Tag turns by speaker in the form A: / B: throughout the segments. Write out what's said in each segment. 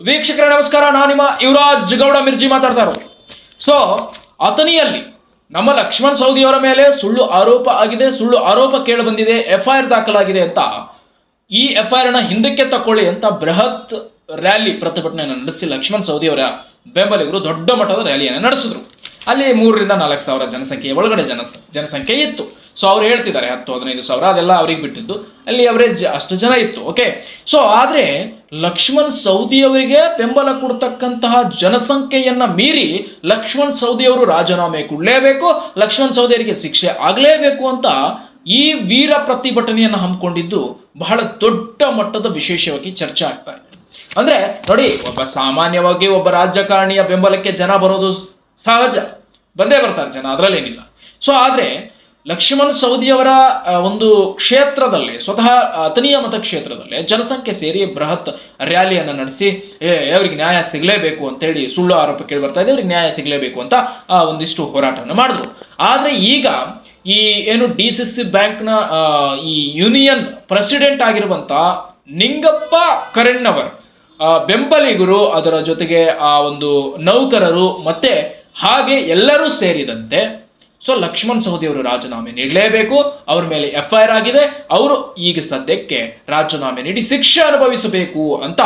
A: ವೀಕ್ಷಕರ, ನಮಸ್ಕಾರ. ನಾನು ನಿಮ್ಮ ಯುವರಾಜ್ ಗೌಡ ಮಿರ್ಜಿ ಇರೋದು. ಸೊ ಅತನಿಯಲ್ಲಿ ನಮ್ಮ ಲಕ್ಷ್ಮಣ್ ಸೌದಿಯವರ ಮೇಲೆ ಸುಳ್ಳು ಆರೋಪ ಆಗಿದೆ. ಸುಳ್ಳು ಆರೋಪ ಕೇಳಿ ಬಂದಿದೆ. ಎಫ್ ಐ ಆರ್ ದಾಖಲಾಗಿದೆ ಅಂತ. ಈ ಎಫ್ ಐ ಆರ್ನ ಹಿಂದಕ್ಕೆ ತಕೊಳ್ಳಿ ಅಂತ ಬೃಹತ್ ರ್ಯಾಲಿ ಪ್ರತಿಭಟನೆಯನ್ನು ನಡೆಸಿ ಲಕ್ಷ್ಮಣ್ ಸೌದಿಯವರ ಬೆಂಬಲಿಗರು ದೊಡ್ಡ ಮಟ್ಟದ ರ್ಯಾಲಿಯನ್ನು ನಡೆಸಿದ್ರು. ಅಲ್ಲಿ ಮೂರರಿಂದ ನಾಲ್ಕು ಸಾವಿರ ಜನಸಂಖ್ಯೆ, ಒಳಗಡೆ ಜನ, ಜನಸಂಖ್ಯೆ ಇತ್ತು. ಸೊ ಅವ್ರು ಹೇಳ್ತಿದ್ದಾರೆ ಹತ್ತು, ಹದಿನೈದು ಸಾವಿರ ಅದೆಲ್ಲ ಅವ್ರಿಗೆ ಬಿಟ್ಟಿದ್ದು. ಅಲ್ಲಿ ಅವರೇಜ್ ಅಷ್ಟು ಜನ ಇತ್ತು. ಓಕೆ ಸೊ ಆದರೆ ಲಕ್ಷ್ಮಣ್ ಸೌದಿಯವರಿಗೆ ಬೆಂಬಲ ಕೊಡ್ತಕ್ಕಂತಹ ಜನಸಂಖ್ಯೆಯನ್ನ ಮೀರಿ ಲಕ್ಷ್ಮಣ್ ಸೌದಿಯವರು ರಾಜೀನಾಮೆ ಕೊಡಲೇಬೇಕು, ಲಕ್ಷ್ಮಣ್ ಸೌದಿಯವರಿಗೆ ಶಿಕ್ಷೆ ಆಗಲೇಬೇಕು ಅಂತ ಈ ವೀರ ಪ್ರತಿಭಟನೆಯನ್ನು ಹಮ್ಮಿಕೊಂಡಿದ್ದು ಬಹಳ ದೊಡ್ಡ ಮಟ್ಟದ ವಿಶೇಷವಾಗಿ ಚರ್ಚೆ ಆಗ್ತಾ ಇದೆ. ಅಂದ್ರೆ ನೋಡಿ, ಒಬ್ಬ ಸಾಮಾನ್ಯವಾಗಿ ಒಬ್ಬ ರಾಜಕಾರಣಿಯ ಬೆಂಬಲಕ್ಕೆ ಜನ ಬರೋದು ಸಹಜ. ಬಂದೇ ಬರ್ತಾರೆ ಜನ, ಅದರಲ್ಲೇನಿಲ್ಲ. ಸೊ ಆದ್ರೆ ಲಕ್ಷ್ಮಣ್ ಸೌದಿಯವರ ಒಂದು ಕ್ಷೇತ್ರದಲ್ಲಿ, ಸ್ವತಃ ಅತನೀಯ ಮತಕ್ಷೇತ್ರದಲ್ಲಿ ಜನಸಂಖ್ಯೆ ಸೇರಿ ಬೃಹತ್ ರ್ಯಾಲಿಯನ್ನು ನಡೆಸಿ ಅವರಿಗೆ ನ್ಯಾಯ ಸಿಗಲೇಬೇಕು ಅಂತೇಳಿ ಸುಳ್ಳು ಆರೋಪ ಕೇಳಿ ಬರ್ತಾ ಇದೆ, ಅವ್ರಿಗೆ ನ್ಯಾಯ ಸಿಗಲೇಬೇಕು ಅಂತ ಒಂದಿಷ್ಟು ಹೋರಾಟವನ್ನು ಮಾಡಿದ್ರು. ಆದರೆ ಈಗ ಈ ಏನು ಡಿ ಸಿ ಸಿ ಬ್ಯಾಂಕ್ನ ಈ ಯೂನಿಯನ್ ಪ್ರೆಸಿಡೆಂಟ್ ಆಗಿರುವಂಥ ನಿಂಗಪ್ಪ ಕರಣ್ಣವರ್ ಬೆಂಬಲಿಗರು ಅದರ ಜೊತೆಗೆ ಆ ಒಂದು ನೌಕರರು ಮತ್ತೆ ಹಾಗೆ ಎಲ್ಲರೂ ಸೇರಿದಂತೆ ಸೊ ಲಕ್ಷ್ಮಣ್ ಸವದಿ ಅವರು ರಾಜೀನಾಮೆ ನೀಡಲೇಬೇಕು, ಅವ್ರ ಮೇಲೆ ಎಫ್ ಐ ಆರ್ ಆಗಿದೆ, ಅವರು ಈಗ ಸದ್ಯಕ್ಕೆ ರಾಜೀನಾಮೆ ನೀಡಿ ಶಿಕ್ಷೆ ಅನುಭವಿಸಬೇಕು ಅಂತ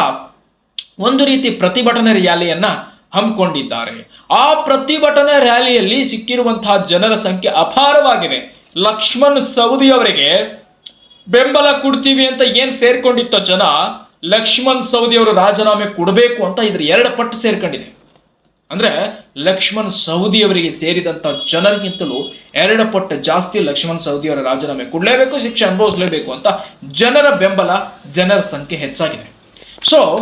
A: ಒಂದು ರೀತಿ ಪ್ರತಿಭಟನೆ ರ್ಯಾಲಿಯನ್ನ ಹಮ್ಮಿಕೊಂಡಿದ್ದಾರೆ. ಆ ಪ್ರತಿಭಟನೆ ರ್ಯಾಲಿಯಲ್ಲಿ ಸಿಕ್ಕಿರುವಂತಹ ಜನರ ಸಂಖ್ಯೆ ಅಪಾರವಾಗಿದೆ. ಲಕ್ಷ್ಮಣ್ ಸವದಿ ಅವರಿಗೆ ಬೆಂಬಲ ಕೊಡ್ತೀವಿ ಅಂತ ಏನ್ ಸೇರ್ಕೊಂಡಿತ್ತ ಜನ ಲಕ್ಷ್ಮಣ್ ಸವದಿ ಅವರು ರಾಜೀನಾಮೆ ಕೊಡಬೇಕು ಅಂತ ಇದ್ರ ಎರಡು ಪಟ್ಟು ಸೇರ್ಕೊಂಡಿದೆ. ಅಂದ್ರೆ ಲಕ್ಷ್ಮಣ್ ಸೌದಿಯವರಿಗೆ ಸೇರಿದಂತ ಜನರಿಗಿಂತಲೂ ಎರಡು ಪಟ್ಟು ಜಾಸ್ತಿ ಲಕ್ಷ್ಮಣ್ ಸೌದಿಯವರ ರಾಜೀನಾಮೆ ಕೊಡಲೇಬೇಕು, ಶಿಕ್ಷೆ ಅನುಭವಿಸಲೇಬೇಕು ಅಂತ ಜನರ ಬೆಂಬಲ, ಜನರ ಸಂಖ್ಯೆ ಹೆಚ್ಚಾಗಿದೆ. ಸೊ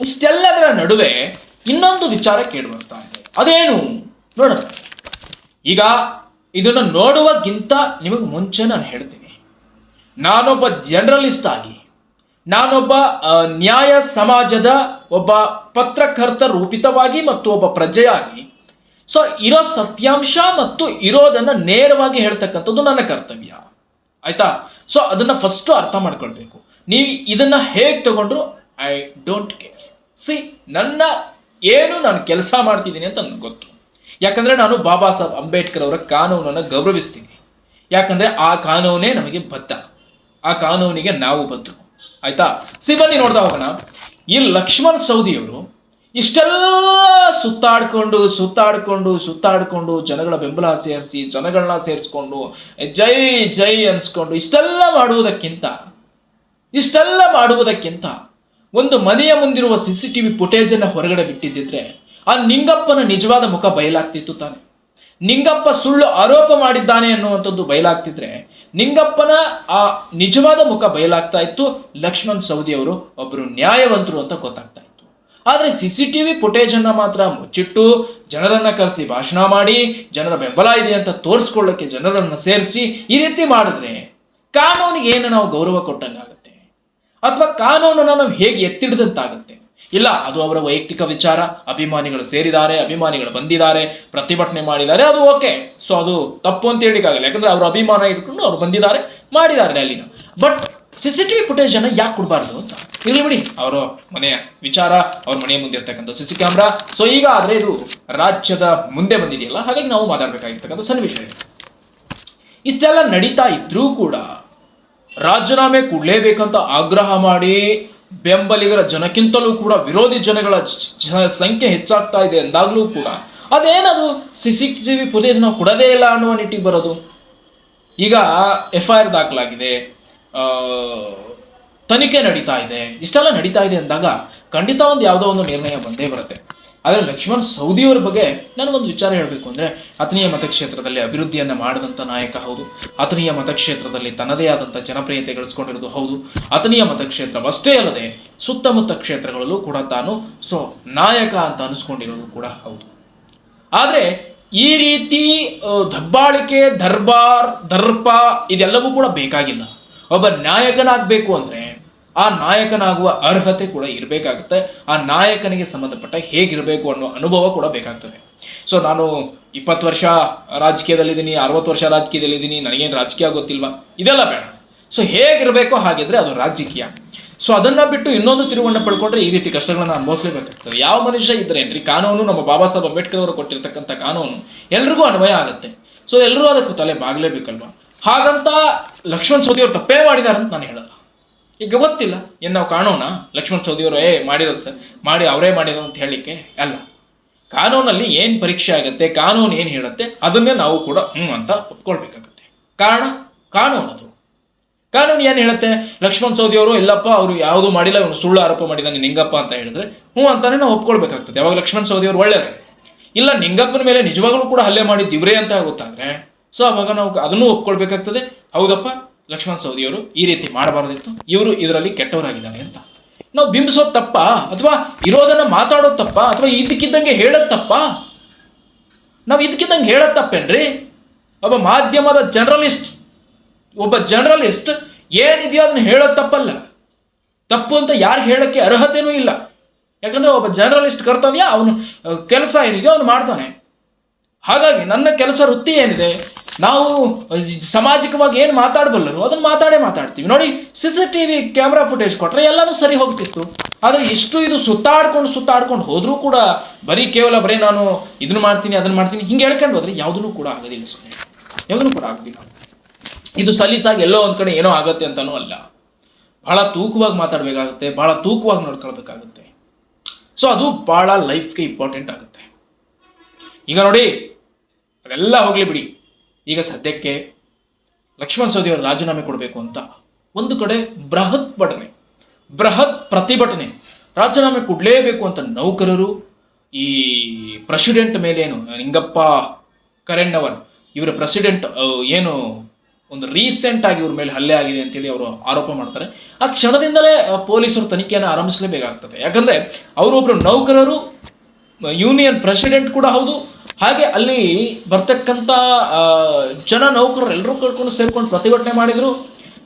A: ಇಷ್ಟೆಲ್ಲದರ ನಡುವೆ ಇನ್ನೊಂದು ವಿಚಾರ ಕೇಳಿ ಬರ್ತಾ ಇದೆ. ಅದೇನು? ನೋಡೋಣ. ಈಗ ಇದನ್ನು ನೋಡುವಕ್ಕಿಂತ ನಿಮಗೆ ಮುಂಚೆ ನಾನು ಹೇಳ್ತೀನಿ. ನಾನೊಬ್ಬ ಜರ್ನಲಿಸ್ಟ್ ಆಗಿ ನಾನೊಬ್ಬ ನ್ಯಾಯ ಸಮಾಜದ ಒಬ್ಬ ಪತ್ರಕರ್ತ ರೂಪಿತವಾಗಿ ಮತ್ತು ಒಬ್ಬ ಪ್ರಜೆಯಾಗಿ. ಸೊ ಇರೋ ಸತ್ಯಾಂಶ ಮತ್ತು ಇರೋದನ್ನ ನೇರವಾಗಿ ಹೇಳ್ತಕ್ಕಂಥದ್ದು ನನ್ನ ಕರ್ತವ್ಯ. ಆಯ್ತಾ? ಸೊ ಅದನ್ನ ಫಸ್ಟ್ ಅರ್ಥ ಮಾಡ್ಕೊಳ್ಬೇಕು. ನೀವು ಇದನ್ನ ಹೇಗೆ ತಗೊಂಡ್ರು? ಐ ಡೋಂಟ್ ಕೇರ್ ಸಿ ನನ್ನ ಏನು ನಾನು ಕೆಲಸ ಮಾಡ್ತಿದ್ದೀನಿ ಅಂತ ನನಗೆ ಗೊತ್ತು. ಯಾಕಂದ್ರೆ ನಾನು ಬಾಬಾ ಸಾಹೇಬ್ ಅಂಬೇಡ್ಕರ್ ಅವರ ಕಾನೂನನ್ನು ಗೌರವಿಸ್ತೀನಿ. ಯಾಕಂದ್ರೆ ಆ ಕಾನೂನೇ ನಮಗೆ ಬದ್ಧ. ಆ ಕಾನೂನಿಗೆ ನಾವು ಬದ್ಧರು. ಆಯ್ತಾ? ಸಿ ಬನ್ನಿ ನೋಡ್ತಾ ಹೋಗೋಣ. ಈ ಲಕ್ಷ್ಮಣ್ ಸೌದಿಯವರು ಇಷ್ಟೆಲ್ಲ ಸುತ್ತಾಡ್ಕೊಂಡು ಸುತ್ತಾಡ್ಕೊಂಡು ಸುತ್ತಾಡ್ಕೊಂಡು ಜನಗಳ ಬೆಂಬಲ ಸೇರಿಸಿ, ಜನಗಳನ್ನ ಸೇರಿಸ್ಕೊಂಡು, ಜೈ ಜೈ ಅನ್ಸ್ಕೊಂಡು ಇಷ್ಟೆಲ್ಲ ಮಾಡುವುದಕ್ಕಿಂತ ಇಷ್ಟೆಲ್ಲ ಮಾಡುವುದಕ್ಕಿಂತ ಒಂದು ಮನೆಯ ಮುಂದಿರುವ ಸಿ ಸಿ ಟಿ ವಿ ಫುಟೇಜನ್ನು ಹೊರಗಡೆ ಬಿಟ್ಟಿದ್ದಿದ್ರೆ ಆ ನಿಂಗಪ್ಪನ ನಿಜವಾದ ಮುಖ ಬಯಲಾಗ್ತಿತ್ತು ತಾನೆ. ನಿಂಗಪ್ಪ ಸುಳ್ಳು ಆರೋಪ ಮಾಡಿದ್ದಾನೆ ಅನ್ನುವಂಥದ್ದು ಬಯಲಾಗ್ತಿದ್ರೆ ನಿಂಗಪ್ಪನ ಆ ನಿಜವಾದ ಮುಖ ಬಯಲಾಗ್ತಾ ಇತ್ತು. ಲಕ್ಷ್ಮಣ್ ಸೌದಿಯವರು ಒಬ್ಬರು ನ್ಯಾಯವಂತರು ಅಂತ ಗೊತ್ತಾಗ್ತಾ ಇತ್ತು. ಆದರೆ ಸಿ ಸಿ ಟಿ ವಿ ಅನ್ನ ಮಾತ್ರ ಮುಚ್ಚಿಟ್ಟು ಜನರನ್ನ ಕರೆಸಿ ಭಾಷಣ ಮಾಡಿ, ಜನರ ಬೆಂಬಲ ಇದೆ ಅಂತ ತೋರಿಸ್ಕೊಳ್ಳೋಕ್ಕೆ ಜನರನ್ನ ಸೇರಿಸಿ ಈ ರೀತಿ ಮಾಡಿದ್ರೆ ಕಾನೂನಿಗೆ ಏನು ನಾವು ಗೌರವ ಕೊಟ್ಟಂಗಾಗುತ್ತೆ? ಅಥವಾ ಕಾನೂನನ್ನ ನಾವು ಹೇಗೆ ಎತ್ತಿಡಿದಂತಾಗುತ್ತೆ? ಇಲ್ಲ, ಅದು ಅವರ ವೈಯಕ್ತಿಕ ವಿಚಾರ. ಅಭಿಮಾನಿಗಳು ಸೇರಿದ್ದಾರೆ, ಅಭಿಮಾನಿಗಳು ಬಂದಿದ್ದಾರೆ, ಪ್ರತಿಭಟನೆ ಮಾಡಿದ್ದಾರೆ, ಅದು ಓಕೆ. ಸೊ ಅದು ತಪ್ಪು ಅಂತ ಹೇಳಿಕ್ಕಾಗಲ್ಲ ಯಾಕಂದ್ರೆ ಅವರು ಅಭಿಮಾನ ಇಟ್ಕೊಂಡು ಅವ್ರು ಬಂದಿದ್ದಾರೆ, ಮಾಡಿದ್ದಾರೆ ಅಲ್ಲಿನ but C C TV footage ಅನ್ನ ಯಾಕೆ ಕೊಡಬಾರ್ದು ಅಂತ? ಇಲ್ಲಿ ಬಿಡಿ. ಅವರ ಮನೆಯ ವಿಚಾರ, ಅವ್ರ ಮನೆಯ ಮುಂದೆ ಇರ್ತಕ್ಕಂಥ ಸಿ ಸಿ ಕ್ಯಾಮ್ರಾ ಸೊ ಈಗ ಆದರೆ ಇದು ರಾಜ್ಯದ ಮುಂದೆ ಬಂದಿದೆಯಲ್ಲ? ಹಾಗಾಗಿ ನಾವು ಮಾತಾಡಬೇಕಾಗಿರ್ತಕ್ಕಂಥ ಸನ್ನಿವೇಶ ಇಷ್ಟೆಲ್ಲ ನಡೀತಾ ಇದ್ರೂ ಕೂಡ ರಾಜೀನಾಮೆ ಕೊಡಲೇಬೇಕಂತ ಆಗ್ರಹ ಮಾಡಿ ಬೆಂಬಲಿಗರ ಜನಕ್ಕಿಂತಲೂ ಕೂಡ ವಿರೋಧಿ ಜನಗಳ ಸಂಖ್ಯೆ ಹೆಚ್ಚಾಗ್ತಾ ಇದೆ ಎಂದಾಗಲೂ ಕೂಡ. ಅದೇನದು? C C T V footage ನಾವು ಕೊಡದೇ ಇಲ್ಲ ಅನ್ನುವ ನಿಟ್ಟಿಗೆ ಬರೋದು. ಈಗ ಎಫ್ ಐ ಆರ್ ದಾಖಲಾಗಿದೆ. ತನಿಖೆ ನಡೀತಾ ಇದೆ. ಇಷ್ಟೆಲ್ಲ ನಡೀತಾ ಇದೆ ಅಂದಾಗ ಖಂಡಿತ ಒಂದು ಯಾವುದೋ ಒಂದು ನಿರ್ಣಯ ಬಂದೇ ಬರುತ್ತೆ. ಆದರೆ ಲಕ್ಷ್ಮಣ್ ಸೌದಿಯವರ ಬಗ್ಗೆ ನಾನು ಒಂದು ವಿಚಾರ ಹೇಳಬೇಕು ಅಂದರೆ ಅತನೀಯ ಮತಕ್ಷೇತ್ರದಲ್ಲಿ ಅಭಿವೃದ್ಧಿಯನ್ನು ಮಾಡಿದಂಥ ನಾಯಕ ಹೌದು. ಅತನೀಯ ಮತಕ್ಷೇತ್ರದಲ್ಲಿ ತನ್ನದೇ ಆದಂಥ ಜನಪ್ರಿಯತೆ ಗಳಿಸ್ಕೊಂಡಿರೋದು ಹೌದು. ಅತನೀಯ ಮತಕ್ಷೇತ್ರವಷ್ಟೇ ಅಲ್ಲದೆ ಸುತ್ತಮುತ್ತ ಕ್ಷೇತ್ರಗಳಲ್ಲೂ ಕೂಡ ತಾನು ಸೊ ನಾಯಕ ಅಂತ ಅನಿಸ್ಕೊಂಡಿರೋದು ಕೂಡ ಹೌದು. ಆದರೆ ಈ ರೀತಿ ದಬ್ಬಾಳಿಕೆ, ದರ್ಬಾರ್, ದರ್ಪ ಇದೆಲ್ಲವೂ ಕೂಡ ಬೇಕಾಗಿಲ್ಲ. ಒಬ್ಬ ನಾಯಕನಾಗಬೇಕು ಅಂದ್ರೆ ಆ ನಾಯಕನಾಗುವ ಅರ್ಹತೆ ಕೂಡ ಇರಬೇಕಾಗುತ್ತೆ. ಆ ನಾಯಕನಿಗೆ ಸಂಬಂಧಪಟ್ಟ ಹೇಗಿರಬೇಕು ಅನ್ನೋ ಅನುಭವ ಕೂಡ ಬೇಕಾಗ್ತದೆ. ಸೊ ನಾನು ಇಪ್ಪತ್ತು ವರ್ಷ ರಾಜಕೀಯದಲ್ಲಿದ್ದೀನಿ, ಅರವತ್ತು ವರ್ಷ ರಾಜಕೀಯದಲ್ಲಿದ್ದೀನಿ, ನನಗೇನು ರಾಜಕೀಯ ಗೊತ್ತಿಲ್ವಾ? ಇದೆಲ್ಲ ಬೇಡ. ಸೊ ಹೇಗಿರಬೇಕೋ ಹಾಗಿದ್ರೆ ಅದು ರಾಜಕೀಯ. ಸೊ ಅದನ್ನ ಬಿಟ್ಟು ಇನ್ನೊಂದು ತಿರುವನ್ನ ಪಡ್ಕೊಂಡ್ರೆ ಈ ರೀತಿ ಕಷ್ಟಗಳನ್ನ ಅನುಭವಿಸಲೇಬೇಕಾಗ್ತದೆ ಯಾವ ಮನುಷ್ಯ ಇದ್ರೇನ್ರಿ ಕಾನೂನು, ನಮ್ಮ ಬಾಬಾ ಸಾಹೇಬ್ ಅಂಬೇಡ್ಕರ್ ಅವರು ಕೊಟ್ಟಿರ್ತಕ್ಕಂಥ ಕಾನೂನು. ಎಲ್ರಿಗೂ ಅನ್ವಯ ಆಗುತ್ತೆ. ಸೊ ಎಲ್ಲರೂ ಅದಕ್ಕೂ ತಲೆ ಬಾಗ್ಲೇಬೇಕಲ್ವಾ? ಹಾಗಂತ ಲಕ್ಷ್ಮಣ್ ಸೌದಿ ಅವರು ತಪ್ಪೇ ಮಾಡಿದಾರೆ ಅಂತ ನಾನು ಹೇಳಲ್ಲ. ಈಗ ಗೊತ್ತಿಲ್ಲ. ಏನು ನಾವು ಕಾಣೋಣ ಲಕ್ಷ್ಮಣ್ ಸೌದಿಯವರು ಏ ಮಾಡಿರೋದು ಸರ್ ಮಾಡಿ ಅವರೇ ಮಾಡಿರೋ ಅಂತ ಹೇಳಲಿಕ್ಕೆ ಅಲ್ಲ. ಕಾನೂನಲ್ಲಿ ಏನು ಪರೀಕ್ಷೆ ಆಗುತ್ತೆ, ಕಾನೂನು ಏನು ಹೇಳುತ್ತೆ, ಅದನ್ನೇ ನಾವು ಕೂಡ ಹ್ಞೂ ಅಂತ ಒಪ್ಕೊಳ್ಬೇಕಾಗತ್ತೆ. ಕಾರಣ? ಕಾನೂನು ಅದು. ಕಾನೂನು ಏನು ಹೇಳುತ್ತೆ? ಲಕ್ಷ್ಮಣ್ ಸೌದಿಯವರು ಇಲ್ಲಪ್ಪ, ಅವರು ಯಾವುದು ಮಾಡಿಲ್ಲ, ಇವನು ಸುಳ್ಳು ಆರೋಪ ಮಾಡಿದಂಗೆ ನಿಂಗಪ್ಪ ಅಂತ ಹೇಳಿದ್ರೆ ಹ್ಞೂ ಅಂತಾನೆ ನಾವು ಒಪ್ಕೊಳ್ಬೇಕಾಗ್ತದೆ. ಯಾವಾಗ ಲಕ್ಷ್ಮಣ್ ಸೌದಿಯವರು ಒಳ್ಳೆಯವರು. ಇಲ್ಲ, ನಿಂಗಪ್ಪನ ಮೇಲೆ ನಿಜವಾಗಲೂ ಕೂಡ ಹಲ್ಲೆ ಮಾಡಿದ್ದು ಇವರೇ ಅಂತ ಗೊತ್ತಾದ್ರೆ ಸೊ, ಅವಾಗ ನಾವು ಅದನ್ನು ಒಪ್ಕೊಳ್ಬೇಕಾಗ್ತದೆ. ಹೌದಪ್ಪ? ಲಕ್ಷ್ಮಣ್ ಸವದಿ ಅವರು ಈ ರೀತಿ ಮಾಡಬಾರ್ದಿತ್ತು. ಇವರು ಇದರಲ್ಲಿ ಕೆಟ್ಟವರಾಗಿದ್ದಾರೆ ಅಂತ. ನಾವು ಬಿಂಬಿಸೋದು ತಪ್ಪ ಅಥವಾ ಇರೋದನ್ನ ಮಾತಾಡೋ ತಪ್ಪ ಅಥವಾ ಇದಕ್ಕಿದ್ದಂಗೆ ಹೇಳೋದು ತಪ್ಪ? ನಾವು ಇದಕ್ಕಿದ್ದಂಗೆ ಹೇಳೋದು ತಪ್ಪೇನ್ರಿ? ಒಬ್ಬ ಮಾಧ್ಯಮದ ಜರ್ನಲಿಸ್ಟ್, ಒಬ್ಬ ಜರ್ನಲಿಸ್ಟ್ ಏನಿದೆಯೋ ಅದನ್ನ ಹೇಳೋದು ತಪ್ಪಲ್ಲ. ತಪ್ಪು ಅಂತ ಯಾರಿಗೆ ಹೇಳೋಕ್ಕೆ ಅರ್ಹತೆನೂ ಇಲ್ಲ. ಯಾಕಂದ್ರೆ ಒಬ್ಬ ಜರ್ನಲಿಸ್ಟ್ ಕರ್ತವ್ಯ ಅವನು ಕೆಲಸ ಏನಿದೆಯೋ ಅವನು ಮಾಡ್ತಾನೆ. ಹಾಗಾಗಿ ನನ್ನ ಕೆಲಸ ವೃತ್ತಿ ಏನಿದೆ, ನಾವು ಸಾಮಾಜಿಕವಾಗಿ ಏನು ಮಾತಾಡಬಲ್ಲರು, ಅದನ್ನು ಮಾತಾಡೇ ಮಾತಾಡ್ತೀವಿ. ನೋಡಿ C C T V camera footage ಕೊಟ್ಟರೆ ಎಲ್ಲನೂ ಸರಿ ಹೋಗ್ತಿತ್ತು. ಆದರೆ ಇಷ್ಟು ಇದು ಸುತ್ತಾಡ್ಕೊಂಡು ಸುತ್ತಾಡ್ಕೊಂಡು ಹೋದರೂ ಕೂಡ ಬರೀ ಕೇವಲ ಬರೀ ನಾನು ಇದನ್ನು ಮಾಡ್ತೀನಿ, ಅದನ್ನು ಮಾಡ್ತೀನಿ, ಹಿಂಗೆ ಹೇಳ್ಕೊಂಡು ಹೋದರೆ ಯಾವುದೂ ಕೂಡ ಆಗೋದಿಲ್ಲ ಸುಮ್ಮನೆ ಯಾವುದೂ ಕೂಡ ಆಗೋದಿಲ್ಲ. ಇದು ಸಲೀಸಾಗಿ ಎಲ್ಲೋ ಒಂದು ಕಡೆ ಏನೋ ಆಗುತ್ತೆ ಅಂತಲೂ ಅಲ್ಲ. ಭಾಳ ತೂಕವಾಗಿ ಮಾತಾಡಬೇಕಾಗುತ್ತೆ ಭಾಳ ತೂಕವಾಗಿ ನೋಡ್ಕೊಳ್ಬೇಕಾಗುತ್ತೆ. ಸೊ ಅದು ಭಾಳ ಲೈಫ್ಗೆ ಇಂಪಾರ್ಟೆಂಟ್ ಆಗುತ್ತೆ. ಈಗ ನೋಡಿ, ಅದೆಲ್ಲ ಹೋಗಲಿ ಬಿಡಿ. ಈಗ ಸದ್ಯಕ್ಕೆ ಲಕ್ಷ್ಮಣ ಸವದಿ ಅವರು ರಾಜೀನಾಮೆ ಕೊಡಬೇಕು ಅಂತ ಒಂದು ಕಡೆ ಬೃಹತ್ ಭಟನೆ ಬೃಹತ್ ಪ್ರತಿಭಟನೆ ರಾಜೀನಾಮೆ ಕೊಡಲೇಬೇಕು ಅಂತ ನೌಕರರು, ಈ ಪ್ರೆಸಿಡೆಂಟ್ ಮೇಲೇನು ನಿಂಗಪ್ಪ ಕರೆಣ್ಣವರ್, ಇವರ ಪ್ರೆಸಿಡೆಂಟ್ ಏನು ಒಂದು ರೀಸೆಂಟ್ ಆಗಿ ಇವ್ರ ಮೇಲೆ ಹಲ್ಲೆ ಆಗಿದೆ ಅಂತೇಳಿ ಅವರು ಆರೋಪ ಮಾಡ್ತಾರೆ. ಆ ಕ್ಷಣದಿಂದಲೇ ಪೊಲೀಸರು ತನಿಖೆಯನ್ನು ಆರಂಭಿಸಲೇಬೇಕಾಗ್ತದೆ. ಯಾಕಂದ್ರೆ ಅವರೊಬ್ರು ನೌಕರರು ಯೂನಿಯನ್ ಪ್ರೆಸಿಡೆಂಟ್ ಕೂಡ ಹೌದು. ಹಾಗೆ ಅಲ್ಲಿ ಬರ್ತಕ್ಕಂಥ ಜನ ನೌಕರರು ಎಲ್ಲರೂ ಕರ್ಕೊಂಡು ಸೇರ್ಕೊಂಡು ಪ್ರತಿಭಟನೆ ಮಾಡಿದ್ರು.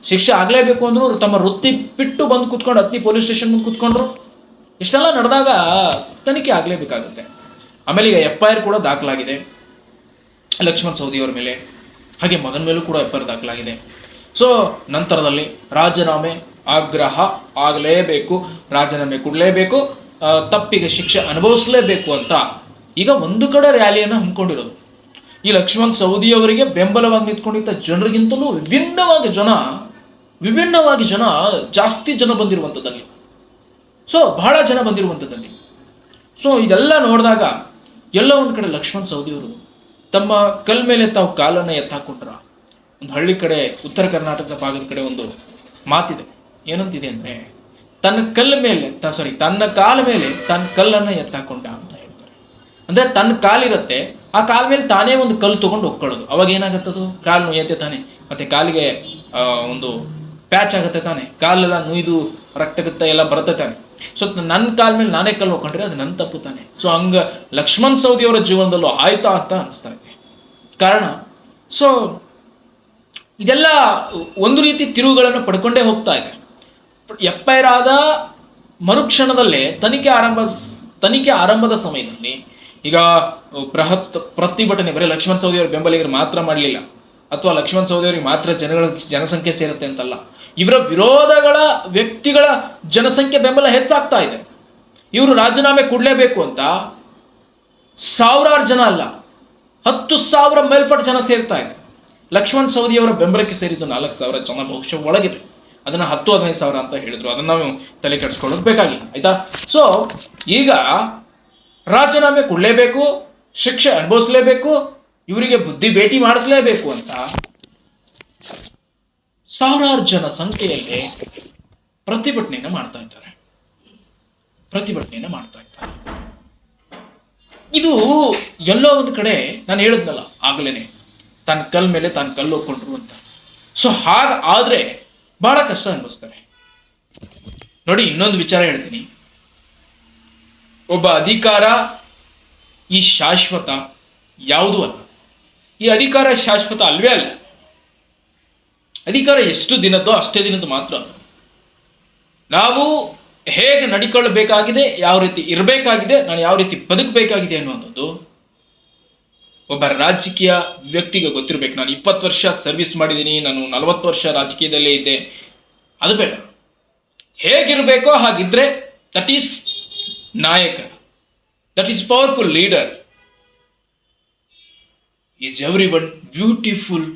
A: ಶಿಕ್ಷೆ ಆಗಲೇಬೇಕು ಅಂದ್ರು ತಮ್ಮ ವೃತ್ತಿ ಬಿಟ್ಟು ಬಂದು ಕುತ್ಕೊಂಡು ಹತ್ತಿ ಪೊಲೀಸ್ ಸ್ಟೇಷನ್ ಮುಂದೆ ಕೂತ್ಕೊಂಡ್ರು. ಇಷ್ಟೆಲ್ಲ ನಡೆದಾಗ ತನಿಖೆ ಆಗಲೇಬೇಕಾಗುತ್ತೆ. ಆಮೇಲೆ ಈಗ ಎಫ್ ಐ ಕೂಡ ದಾಖಲಾಗಿದೆ. ಲಕ್ಷ್ಮಣ್ ಸೌದಿಯವರ ಮೇಲೆ. ಹಾಗೆ ಮಗನ ಮೇಲೂ ಕೂಡ ಎಫ್ ಐ ಆರ್ ದಾಖಲಾಗಿದೆ. ಸೊ ನಂತರದಲ್ಲಿ ರಾಜೀನಾಮೆ ಆಗ್ರಹ ಆಗಲೇಬೇಕು, ರಾಜೀನಾಮೆ ಕೊಡಲೇಬೇಕು. ತಪ್ಪಿಗೆ ಶಿಕ್ಷೆ ಅನುಭವಿಸಲೇಬೇಕು ಅಂತ ಈಗ ಒಂದು ಕಡೆ ರ್ಯಾಲಿಯನ್ನು ಹಮ್ಮಿಕೊಂಡಿರೋದು. ಈ ಲಕ್ಷ್ಮಣ್ ಸೌದಿಯವರಿಗೆ ಬೆಂಬಲವಾಗಿ ನಿಂತ್ಕೊಂಡಿದ್ದ ಜನರಿಗಿಂತಲೂ ವಿಭಿನ್ನವಾಗಿ ಜನ ವಿಭಿನ್ನವಾಗಿ ಜನ ಜಾಸ್ತಿ ಜನ ಬಂದಿರುವಂಥದ್ದಲ್ಲಿ. ಸೊ ಬಹಳ ಜನ ಬಂದಿರುವಂಥದ್ದಲ್ಲಿ. ಸೊ ಇದೆಲ್ಲ ನೋಡಿದಾಗ ಎಲ್ಲ ಒಂದು ಕಡೆ ಲಕ್ಷ್ಮಣ್ ಸೌದಿಯವರು ತಮ್ಮ ಕಲ್ ಮೇಲೆ ತಾವು ಕಾಲನ್ನು ಎತ್ತಾಕೊಂಡ್ರ. ಒಂದು ಹಳ್ಳಿ ಕಡೆ, ಉತ್ತರ ಕರ್ನಾಟಕದ ಭಾಗದ ಕಡೆ ಒಂದು ಮಾತಿದೆ. ಏನಂತಿದೆ ಅಂದ್ರೆ ತನ್ನ ಕಲ್ಲ ಮೇಲೆ ಸಾರಿ ತನ್ನ ಕಾಲ ಮೇಲೆ ತನ್ನ ಕಲ್ಲನ್ನು ಎತ್ತಾಕೊಂಡ ಅಂತ ಹೇಳ್ತಾರೆ. ಅಂದ್ರೆ ತನ್ನ ಕಾಲಿರುತ್ತೆ ಆ ಕಾಲ ಮೇಲೆ ತಾನೇ ಒಂದು ಕಲ್ಲು ತಗೊಂಡು ಒಕ್ಕೊಳ್ಳೋದು ಅವಾಗ ಏನಾಗುತ್ತದು ಕಾಲು ನುಯ್ಯತ್ತೆ ತಾನೆ. ಮತ್ತೆ ಕಾಲಿಗೆ ಒಂದು ಪ್ಯಾಚ್ ಆಗುತ್ತೆ ತಾನೆ. ಕಾಲೆಲ್ಲ ನುಯ್ದು ರಕ್ತಗತ್ತ ಎಲ್ಲ ಬರುತ್ತೆ ತಾನೆ. ಸೊ ನನ್ನ ಕಾಲ ಮೇಲೆ ನಾನೇ ಕಲ್ಲು ಒಕ್ಕೊಂಡ್ರೆ ಅದು ನನ್ನ ತಪ್ಪು ತಾನೆ. ಸೊ ಹಂಗ ಲಕ್ಷ್ಮಣ್ ಸೌದಿಯವರ ಜೀವನದಲ್ಲೂ ಆಯ್ತಾ ಅಂತ ಅನಿಸ್ತಾ ಇದೆ. ಕಾರಣ? ಸೊ ಇದೆಲ್ಲ ಒಂದು ರೀತಿ ತಿರುವುಗಳನ್ನು ಪಡ್ಕೊಂಡೇ ಹೋಗ್ತಾ ಇದೆ. ಎಫ್ ಐ ಆರ್ ಆದ ಮರುಕ್ಷಣದಲ್ಲೇ ತನಿಖೆ ಆರಂಭ ತನಿಖೆ ಆರಂಭದ ಸಮಯದಲ್ಲಿ ಈಗ ಬೃಹತ್ ಪ್ರತಿಭಟನೆ, ಬರೀ ಲಕ್ಷ್ಮಣ್ ಸವದಿ ಅವರ ಬೆಂಬಲಿಗರು ಮಾತ್ರ ಮಾಡಲಿಲ್ಲ. ಅಥವಾ ಲಕ್ಷ್ಮಣ್ ಸವದಿ ಅವರಿಗೆ ಮಾತ್ರ ಜನಗಳ, ಜನಸಂಖ್ಯೆ ಸೇರುತ್ತೆ ಅಂತಲ್ಲ. ಇವರ ವಿರೋಧಗಳ ವ್ಯಕ್ತಿಗಳ ಜನಸಂಖ್ಯೆ ಬೆಂಬಲ ಹೆಚ್ಚಾಗ್ತಾ ಇದೆ. ಇವರು ರಾಜೀನಾಮೆ ಕೊಡಲೇಬೇಕು ಅಂತ ಸಾವಿರಾರು ಜನ ಅಲ್ಲ, ಹತ್ತು ಸಾವಿರ ಮೇಲ್ಪಟ್ಟ ಜನ ಸೇರ್ತಾ ಇದೆ. ಲಕ್ಷ್ಮಣ್ ಸವದಿಯವರ ಬೆಂಬಲಕ್ಕೆ ಸೇರಿದ್ದು ನಾಲ್ಕು ಸಾವಿರ ಜನ, ಬಹುಶಃ ಒಳಗಿದೆ ಅದನ್ನ ಹತ್ತು ಹದಿನೈದು ಸಾವಿರ ಅಂತ ಹೇಳಿದ್ರು. ಅದನ್ನ ನಾವು ತಲೆ ಕೆಡಿಸ್ಕೊಳ್ಳೋದು ಬೇಕಾಗಿಲ್ಲ, ಆಯ್ತಾ? ಸೊ ಈಗ ರಾಜೀನಾಮೆ ಕೊಡಲೇಬೇಕು, ಶಿಕ್ಷೆ ಅನುಭವಿಸಲೇಬೇಕು, ಇವರಿಗೆ ಬುದ್ಧಿ ಭೇಟಿ ಮಾಡಿಸಲೇಬೇಕು ಅಂತ ಸಾವಿರಾರು ಜನ ಸಂಖ್ಯೆಯಲ್ಲಿ ಪ್ರತಿಭಟನೆಯನ್ನು ಮಾಡ್ತಾ ಇದ್ದಾರೆ. ಪ್ರತಿಭಟನೆಯನ್ನು ಮಾಡ್ತಾ ಇದ್ದಾರೆ. ಇದು ಎಲ್ಲೋ ಒಂದು ಕಡೆ ನಾನು ಹೇಳಿದ್ನಲ್ಲ, ಆಗ್ಲೇನೆ. ತನ್ನ ಕಲ್ ಮೇಲೆ ತನ್ನ ಕಲ್ಲು ಅಂತ. ಸೊ ಹಾಗ ಆದ್ರೆ ಬಹಳ ಕಷ್ಟ ಅನ್ಭವಿಸ್ತಾರೆ. ನೋಡಿ, ಇನ್ನೊಂದು ವಿಚಾರ ಹೇಳ್ತೀನಿ. ಒಬ್ಬ ಅಧಿಕಾರ ಈ ಶಾಶ್ವತ ಯಾವುದೂ ಅಲ್ಲ. ಈ ಅಧಿಕಾರ ಶಾಶ್ವತ ಅಲ್ವೇ ಅಲ್ಲ. ಅಧಿಕಾರ ಎಷ್ಟು ದಿನದ್ದೋ ಅಷ್ಟೇ ದಿನದ್ದು ಮಾತ್ರ. ನಾವು ಹೇಗೆ ನಡಿಕೊಳ್ಳಬೇಕಾಗಿದೆ, ಯಾವ ರೀತಿ ಇರಬೇಕಾಗಿದೆ, ನಾನು ಯಾವ ರೀತಿ ಬದುಕಬೇಕಾಗಿದೆ ಅನ್ನುವಂಥದ್ದು ಒಬ್ಬ ರಾಜಕೀಯ ವ್ಯಕ್ತಿಗೆ ಗೊತ್ತಿರಬೇಕು. ನಾನು ಇಪ್ಪತ್ತು ವರ್ಷ ಸರ್ವಿಸ್ ಮಾಡಿದ್ದೀನಿ, ನಾನು ನಲವತ್ತು ವರ್ಷ ರಾಜಕೀಯದಲ್ಲೇ ಇದ್ದೆ. ಅದು ಬೇಡ. ಹೇಗಿರಬೇಕೋ ಹಾಗಿದ್ರೆ ದಟ್ ಈಸ್ ನಾಯಕ. That is powerful leader is every one beautiful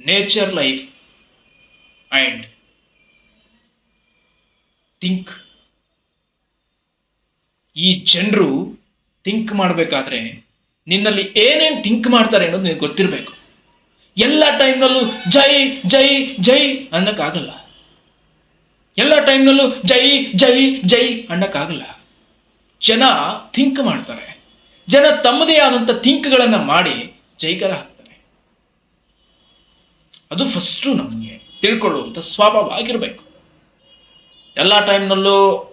A: nature life and think ಈ ಜನರು ಥಿಂಕ್ ಮಾಡಬೇಕಾದ್ರೆ ನಿನ್ನಲ್ಲಿ ಏನೇನು ಥಿಂಕ್ ಮಾಡ್ತಾರೆ ಅನ್ನೋದು ನಿನಗೆ ಗೊತ್ತಿರಬೇಕು. ಎಲ್ಲ ಟೈಮ್ನಲ್ಲೂ ಜೈ ಜೈ ಜೈ ಅನ್ನೋಕ್ಕಾಗಲ್ಲ. ಎಲ್ಲ ಟೈಮ್ನಲ್ಲೂ ಜೈ ಜೈ ಜೈ ಅನ್ನೋಕ್ಕಾಗಲ್ಲ. ಜನ ಥಿಂಕ್ ಮಾಡ್ತಾರೆ. ಜನ ತಮ್ಮದೇ ಆದಂಥ ಥಿಂಕ್ಗಳನ್ನು ಮಾಡಿ ಜೈಕರ ಹಾಕ್ತಾರೆ. ಅದು ಫಸ್ಟು ನಮಗೆ ತಿಳ್ಕೊಳ್ಳುವಂಥ ಸ್ವಭಾವ ಆಗಿರಬೇಕು ಎಲ್ಲ ಟೈಮ್ನಲ್ಲೂ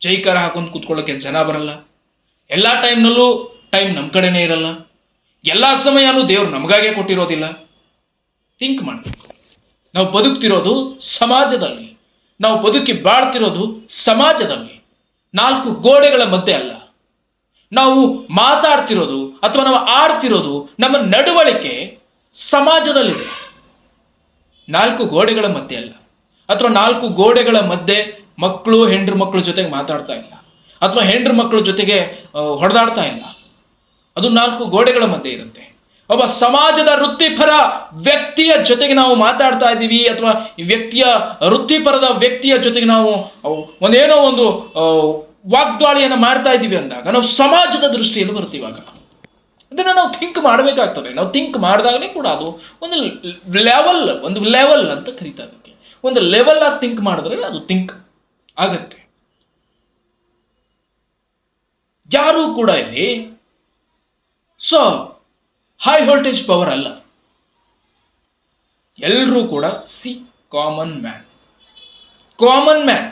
A: ಜೈಕಾರ ಹಾಕೊಂಡು ಕೂತ್ಕೊಳ್ಳೋಕೆ ಜನ ಬರಲ್ಲ. ಎಲ್ಲ ಟೈಮ್ನಲ್ಲೂ ಟೈಮ್ ನಮ್ಮ ಕಡೆನೇ ಇರಲ್ಲ. ಎಲ್ಲ ಸಮಯನೂ ದೇವ್ರು ನಮಗಾಗೆ ಕೊಟ್ಟಿರೋದಿಲ್ಲ. ಥಿಂಕ್ ಮಾಡಬೇಕು ನಾವು ಬದುಕ್ತಿರೋದು ಸಮಾಜದಲ್ಲಿ. ನಾವು ಬದುಕಿ ಬಾಳ್ತಿರೋದು ಸಮಾಜದಲ್ಲಿ. ನಾಲ್ಕು ಗೋಡೆಗಳ ಮಧ್ಯೆ ಅಲ್ಲ. ನಾವು ಮಾತಾಡ್ತಿರೋದು ಅಥವಾ ನಾವು ಆಡ್ತಿರೋದು ನಮ್ಮ ನಡವಳಿಕೆ ಸಮಾಜದಲ್ಲಿದೆ. ನಾಲ್ಕು ಗೋಡೆಗಳ ಮಧ್ಯೆ ಅಲ್ಲ. ಅಥವಾ ನಾಲ್ಕು ಗೋಡೆಗಳ ಮಧ್ಯೆ ಮಕ್ಕಳು ಹೆಂಡ್ರ ಮಕ್ಕಳ ಜೊತೆಗೆ ಮಾತಾಡ್ತಾ ಇಲ್ಲ. ಅಥವಾ ಹೆಂಡ್ರ ಮಕ್ಕಳ ಜೊತೆಗೆ ಹೊಡೆದಾಡ್ತಾ ಇಲ್ಲ. ಅದು ನಾಲ್ಕು ಗೋಡೆಗಳ ಮಧ್ಯೆ ಇರುತ್ತೆ. ಒಬ್ಬ ಸಮಾಜದ ವೃತ್ತಿಪರ ವ್ಯಕ್ತಿಯ ಜೊತೆಗೆ ನಾವು ಮಾತಾಡ್ತಾ ಇದ್ದೀವಿ ಅಥವಾ ವ್ಯಕ್ತಿಯ ವೃತ್ತಿಪರದ ವ್ಯಕ್ತಿಯ ಜೊತೆಗೆ ನಾವು ಒಂದೇನೋ ಒಂದು ವಾಗ್ದಾಳಿಯನ್ನು ಮಾಡ್ತಾ ಇದ್ದೀವಿ ಅಂದಾಗ, ನಾವು ಸಮಾಜದ ದೃಷ್ಟಿಯಲ್ಲಿ ಬರ್ತೀವಾಗ ಅದನ್ನು ನಾವು ಥಿಂಕ್ ಮಾಡಬೇಕಾಗ್ತದೆ. ನಾವು ಥಿಂಕ್ ಮಾಡಿದಾಗಲೇ ಕೂಡ ಅದು ಒಂದು ಲೆವೆಲ್ ಒಂದು ಲೆವೆಲ್ ಅಂತ ಕರೀತಾರೆ ಅದಕ್ಕೆ. ಒಂದು ಲೆವೆಲ್ ಆಗಿ ಥಿಂಕ್ ಮಾಡಿದ್ರೆ ಅದು ಥಿಂಕ್ ಆಗತ್ತೆ. ಯಾರೂ ಕೂಡ ಇಲ್ಲಿ ಸೊ ಹೈ ವೋಲ್ಟೇಜ್ ಪವರ್ ಅಲ್ಲ. ಎಲ್ಲರೂ ಕೂಡ ಸಿ ಕಾಮನ್ ಮ್ಯಾನ್ ಕಾಮನ್ ಮ್ಯಾನ್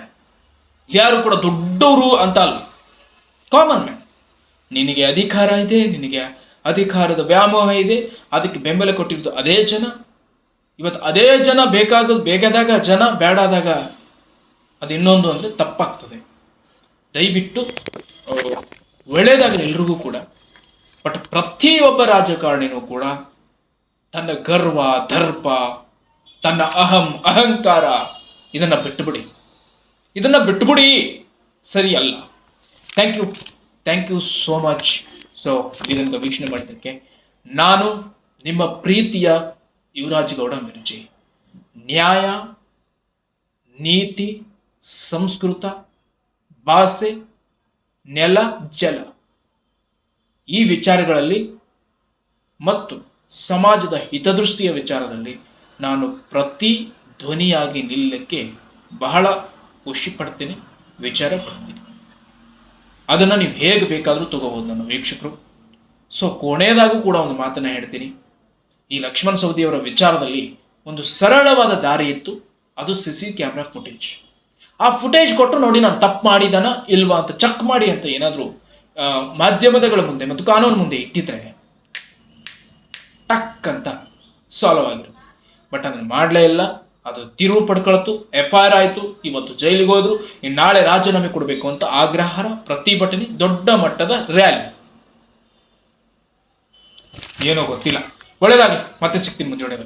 A: ಯಾರು ಕೂಡ ದೊಡ್ಡವರು ಅಂತ ಅಲ್ಲ. ಕಾಮನ್ ಮ್ಯಾನ್ ನಿನಗೆ ಅಧಿಕಾರ ಇದೆ, ನಿನಗೆ ಅಧಿಕಾರದ ವ್ಯಾಮೋಹ ಇದೆ, ಅದಕ್ಕೆ ಬೆಂಬಲ ಕೊಟ್ಟಿರೋದು ಅದೇ ಜನ. ಇವತ್ತು ಅದೇ ಜನ ಬೇಕಾಗೋದು ಬೇಕಾದಾಗ ಜನ ಬೇಡಾದಾಗ ಅದು ಇನ್ನೊಂದು ಅಂದರೆ ತಪ್ಪಾಗ್ತದೆ. ದಯವಿಟ್ಟು ಒಳ್ಳೆಯದಾಗಲಿ ಎಲ್ರಿಗೂ ಕೂಡ. ಬಟ್ ಪ್ರತಿಯೊಬ್ಬ ರಾಜಕಾರಣಿನೂ ಕೂಡ ತನ್ನ ಗರ್ವ, ದರ್ಪ, ತನ್ನ ಅಹಂ, ಅಹಂಕಾರ ಇದನ್ನು ಬಿಟ್ಟುಬಿಡಿ. ಇದನ್ನು ಬಿಟ್ಟುಬಿಡಿ ಸರಿ ಅಲ್ಲ. Thank you thank you so much so ಇದನ್ನು ವೀಕ್ಷಣೆ ಮಾಡಿದ್ದಕ್ಕೆ ನಾನು ನಿಮ್ಮ ಪ್ರೀತಿಯ ಯುವರಾಜ್ ಗೌಡ ಮಿರ್ಜಿ. ನ್ಯಾಯ, ನೀತಿ, ಸಂಸ್ಕೃತ, ಭಾಷೆ, ನೆಲ, ಜಲ. ಈ ವಿಚಾರಗಳಲ್ಲಿ ಮತ್ತು ಸಮಾಜದ ಹಿತದೃಷ್ಟಿಯ ವಿಚಾರದಲ್ಲಿ ನಾನು ಪ್ರತಿ ಧ್ವನಿಯಾಗಿ ನಿಲ್ಲಕ್ಕೆ ಬಹಳ ಖುಷಿ ಪಡ್ತೀನಿ, ವಿಚಾರ ಪಡ್ತೀನಿ. ಅದನ್ನು ನೀವು ಹೇಗೆ ಬೇಕಾದರೂ ತಗೋಬೋದು ನನ್ನ ವೀಕ್ಷಕರು. ಸೊ ಕೊನೆಯದಾಗೂ ಕೂಡ ಒಂದು ಮಾತನ್ನು ಹೇಳ್ತೀನಿ. ಈ ಲಕ್ಷ್ಮಣ್ ಸವದಿಯವರ ವಿಚಾರದಲ್ಲಿ ಒಂದು ಸರಳವಾದ ದಾರಿ ಇತ್ತು. ಅದು ಸಿ ಸಿ ಕ್ಯಾಮ್ರಾ ಫುಟೇಜ್. ಆ ಫುಟೇಜ್ ಕೊಟ್ಟು ನೋಡಿ ನಾನು ತಪ್ಪು ಮಾಡಿದಾನ ಇಲ್ವಾ ಅಂತ ಚೆಕ್ ಮಾಡಿ ಅಂತ ಏನಾದರೂ ಮಾಧ್ಯಮದಗಳ ಮುಂದೆ ಮತ್ತು ಕಾನೂನು ಮುಂದೆ ಇಟ್ಟಿದ್ರೆ ಟಕ್ ಅಂತ ಸಾಲ್ವ್ ಆಗಿರುತ್ತೆ. ಬಟ್ ಅದನ್ನು ಮಾಡಲೇ ಇಲ್ಲ. ಅದು ತಿರುವು ಪಡ್ಕೊಳ್ತು ಎಫ್ ಐ ಆರ್ ಆಯಿತು, ಇವತ್ತು ಜೈಲಿಗೆ ಹೋದ್ರು ಇನ್ನು ನಾಳೆ ರಾಜೀನಾಮೆ ಕೊಡಬೇಕು ಅಂತ ಆಗ್ರಹರ ಪ್ರತಿಭಟನೆ ದೊಡ್ಡ ಮಟ್ಟದ ರ್ಯಾಲಿ. ಏನೋ ಗೊತ್ತಿಲ್ಲ. ಒಳ್ಳೇದಾಗಲಿ, ಮತ್ತೆ ಸಿಗ್ತೀನಿ ಮುಂಜಾನೆ